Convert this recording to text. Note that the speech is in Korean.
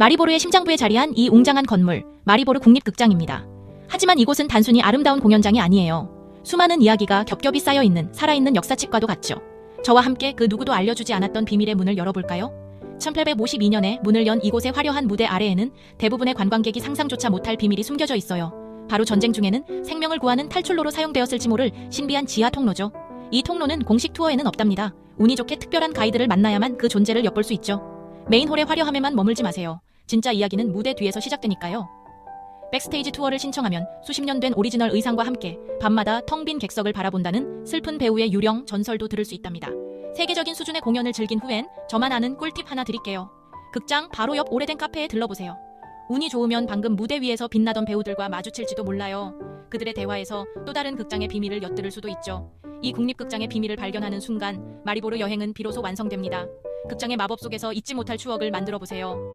마리보르의 심장부에 자리한 이 웅장한 건물, 마리보르 국립극장입니다. 하지만 이곳은 단순히 아름다운 공연장이 아니에요. 수많은 이야기가 겹겹이 쌓여 있는 살아있는 역사책과도 같죠. 저와 함께 그 누구도 알려주지 않았던 비밀의 문을 열어볼까요? 1852년에 문을 연 이곳의 화려한 무대 아래에는 대부분의 관광객이 상상조차 못할 비밀이 숨겨져 있어요. 바로 전쟁 중에는 생명을 구하는 탈출로로 사용되었을지 모를 신비한 지하 통로죠. 이 통로는 공식 투어에는 없답니다. 운이 좋게 특별한 가이드를 만나야만 그 존재를 엿볼 수 있죠. 메인홀의 화려함에만 머물지 마세요. 진짜 이야기는 무대 뒤에서 시작되니까요. 백스테이지 투어를 신청하면 수십 년 된 오리지널 의상과 함께 밤마다 텅 빈 객석을 바라본다는 슬픈 배우의 유령 전설도 들을 수 있답니다. 세계적인 수준의 공연을 즐긴 후엔 저만 아는 꿀팁 하나 드릴게요. 극장 바로 옆 오래된 카페에 들러보세요. 운이 좋으면 방금 무대 위에서 빛나던 배우들과 마주칠지도 몰라요. 그들의 대화에서 또 다른 극장의 비밀을 엿들을 수도 있죠. 이 국립극장의 비밀을 발견하는 순간 마리보르 여행은 비로소 완성됩니다. 극장의 마법 속에서 잊지 못할 추억을 만들어 보세요.